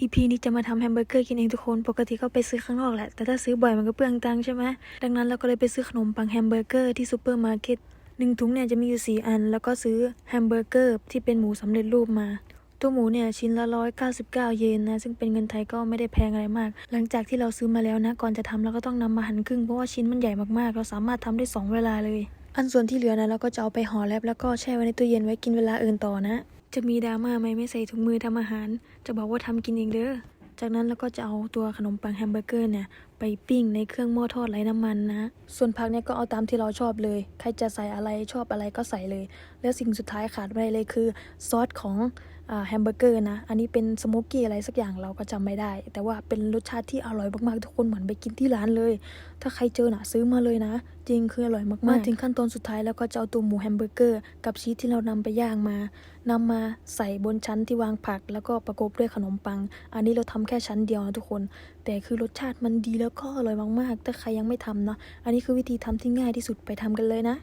อีพีนี้จะมาทำแฮมเบอร์เกอร์กินเองทุกคน ปกติก็ไปซื้อข้างนอกแหละ แต่ถ้าซื้อบ่อยมันก็เปลืองตังค์ใช่ไหม ดังนั้นเราก็เลยไปซื้อขนมปังแฮมเบอร์เกอร์ที่ซูเปอร์มาร์เก็ตหนึ่งถุงเนี่ยจะมีอยู่สี่อัน แล้วก็ซื้อแฮมเบอร์เกอร์ที่เป็นหมูสำเร็จรูปมา ตัวหมูเนี่ยชิ้นละร้อยเก้าสิบเก้าเยนนะ ซึ่งเป็นเงินไทยก็ไม่ได้แพงอะไรมาก หลังจากที่เราซื้อมาแล้วนะ ก่อนจะทำเราก็ต้องนำมาหั่นครึ่งเพราะว่าชิ้นมันใหญ่มากๆ เราสามารถทำได้สองเวลาเลย อันส่วนที่เหลือนะเราก็จะเอาไปห่อแรปแล้วก็แช่ไว้ในตู้เย็นไว้กินเวลาอื่นต่อนะ จะมีดราม่าไหมไม่ใส่ถุงมือทำอาหาร จะบอกว่าทำกินเองเด้อจากนั้นเราก็จะเอาตัวขนมปังแฮมเบอร์เกอร์เนี่ยไปปิ้งในเครื่องหม้อทอดไร้น้ำมันนะ ส่วนผักเนี่ยก็เอาตามที่เราชอบเลย ใครจะใส่อะไรชอบอะไรก็ใส่เลย แล้วสิ่งสุดท้ายขาดไม่ได้เลยคือซอสของอแฮมเบอร์เกอร์นะ อันนี้เป็นสโมกกี้อะไรสักอย่างเราก็จำไม่ได้ แต่ว่าเป็นรสชาติที่อร่อยมากๆ ทุกคนเหมือนไปกินที่ร้านเลย ถ้าใครเจอนะซื้อมาเลยนะ จริงคืออร่อยมากๆมาถึงขั้นตอนสุดท้ายแล้วก็จะเอาตัวหมูแฮมเบอร์เกอร์กับชีสที่เรานำไปย่างมา นำมาใส่บนชั้นที่วางผัก แล้วก็ประกบด้วยขนมปัง อันนี้เราทำแค่ชั้นเดียวนะทุกคน แต่คือรสชาติมันดีแล้วก็อร่อยมากๆ ถ้าใครยังไม่ทำเนาะ อันนี้คือวิธีทำที่ง่ายที่สุดไปทำกันเลยนะ